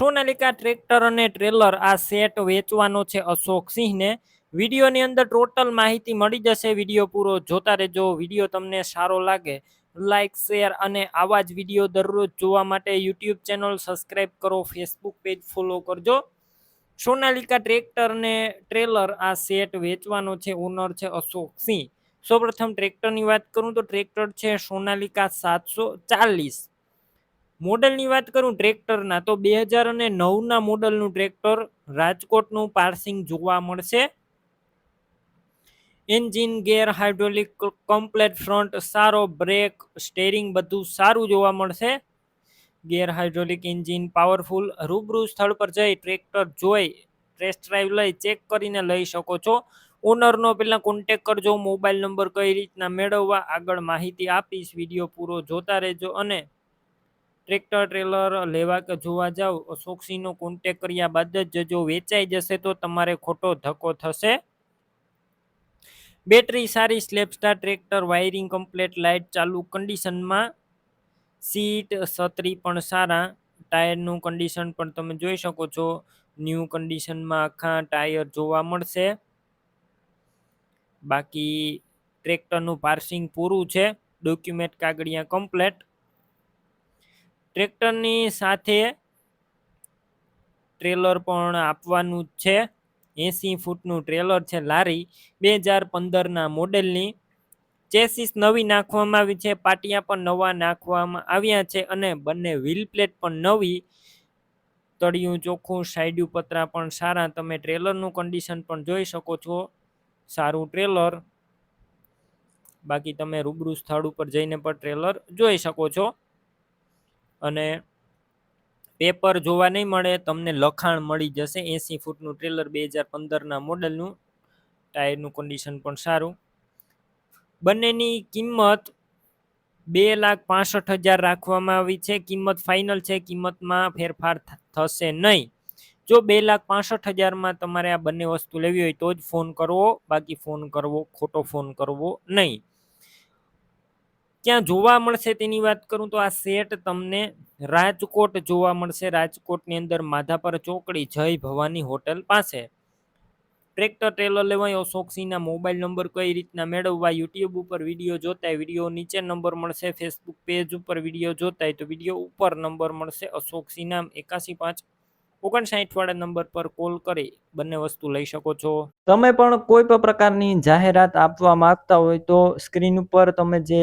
Sonalika tractor અને trailer આ set વેચવાનો છે અશોક સિંહને. વિડીયોની અંદર ટોટલ માહિતી મળી જશે. વીડિયો પૂરો જોતા રહેજો. વીડિયો તમને સારો લાગે લાઇક શેર અને આવા જ વીડિયો દરરોજ જોવા માટે યુટ્યુબ ચેનલ સબસ્ક્રાઈબ કરો. ફેસબુક પેજ ફોલો કરજો. સોનાલિકા ટ્રેક્ટર ને ટ્રેલર આ સેટ વેચવાનો છે. ઓનર છે અશોક સિંહ. સૌપ્રથમ ટ્રેક્ટરની વાત કરું તો ટ્રેક્ટર છે સોનાલિકા સાતસો ચાલીસ. મોડલની વાત કરું ટ્રેક્ટરના, તો બે હજાર અને નવના મોડલનું ટ્રેક્ટર રાજકોટનું પાર્સિંગ જોવા મળશે. Engine, gear, hydraulic, complete front, સારો બ્રેક, સ્ટેરિંગ બધું સારું જોવા મળશે. ગેર, હાઇડ્રોલિક એન્જિન, પાવરફુલ, રૂબરૂ સ્થળ પર જઈ ટ્રેક્ટર જોઈ, ટેસ્ટ ડ્રાઈવ લઈ, ચેક કરીને લઈ શકો છો. ઓનરનો પહેલાં કોન્ટેક કરજો, મોબાઈલ નંબર કઈ રીતના મેળવવા, આગળ માહિતી આપીશ, વીડિયો પૂરો જોતા રહેજો અને ટ્રેક્ટર, ટ્રેલર લેવા કે જોવા જાવ અશોકસિંહનો કોન્ટેક કર્યા બાદ જ જો વેચાઈ જશે તો તમારે ખોટો ધક્કો થશે. બેટરી સારી સ્લેપસ્ટાર ટ્રેક્ટર, વાયરિંગ કમ્પ્લેટ, લાઇટ ચાલુ, કન્ડિશનમાં સીટ છત્રી પણ સારા, ટાયરનું કન્ડિશન પણ તમે જોઈ શકો છો. ન્યૂ કન્ડિશનમાં આખા ટાયર જોવા મળશે. બાકી ટ્રેક્ટરનું પાર્સિંગ પૂરું છે. ડોક્યુમેન્ટ કાગળિયા કમ્પ્લેટ. ટ્રેક્ટરની સાથે ટ્રેલર પણ આપવાનું છે. એંસી ફૂટનું ટ્રેલર છે લારી. બે હજાર પંદરના મોડેલની. ચેસીસ નવી નાખવામાં આવી છે. પાટિયા પણ નવા નાખવામાં આવ્યા છે અને બંને વ્હીલ પ્લેટ પણ નવી. તળિયું, ચોખ્ખું સાઈડ પતરા પણ સારા. તમે ટ્રેલરનું કન્ડિશન પણ જોઈ શકો છો. સારું ટ્રેલર. બાકી તમે રૂબરૂ સ્થળ ઉપર જઈને પણ ટ્રેલર જોઈ શકો છો. અને પેપર જોવા નહીં મળે, તમને લખાણ મળી જશે. એંસી ફૂટનું ટ્રેલર બે હજાર પંદરના મોડલનું. ટાયરનું કન્ડિશન પણ સારું. બંનેની કિંમત બે લાખ પાસઠ હજાર રાખવામાં આવી છે. કિંમત ફાઇનલ છે. કિંમતમાં ફેરફાર થશે નહીં. જો બે લાખ પાસઠ હજારમાં તમારે આ બંને વસ્તુ લેવી હોય તો જ ફોન કરવો. બાકી ફોન કરવો, ખોટો ફોન કરવો નહીં. ક્યાં જોવા મળશે તેની વાત કરું તો આ સેટ તમને રાજકોટ જોવા મળશે. રાજકોટની અંદર માધાપર ચોકડી જય ભવાની હોટલ પાસે. ટ્રેક્ટર ટ્રેલર લેવાય, અશોકસિંહના મોબાઈલ નંબર કઈ રીતના મેળવવા, યુટ્યુબ ઉપર વીડિયો જોતા વીડિયો નીચે નંબર મળશે ફેસબુક પેજ ઉપર વીડિયો જોતા તો વીડિયો ઉપર નંબર મળશે અશોકસિંહના એકાસી પાંચ ઓગણસાઠ વાળા નંબર પર કોલ કરી બંને વસ્તુ લઈ શકો છો. તમે પણ કોઈ પણ પ્રકારની જાહેરાત આપવા માંગતા હોય તો સ્ક્રીન ઉપર તમે જે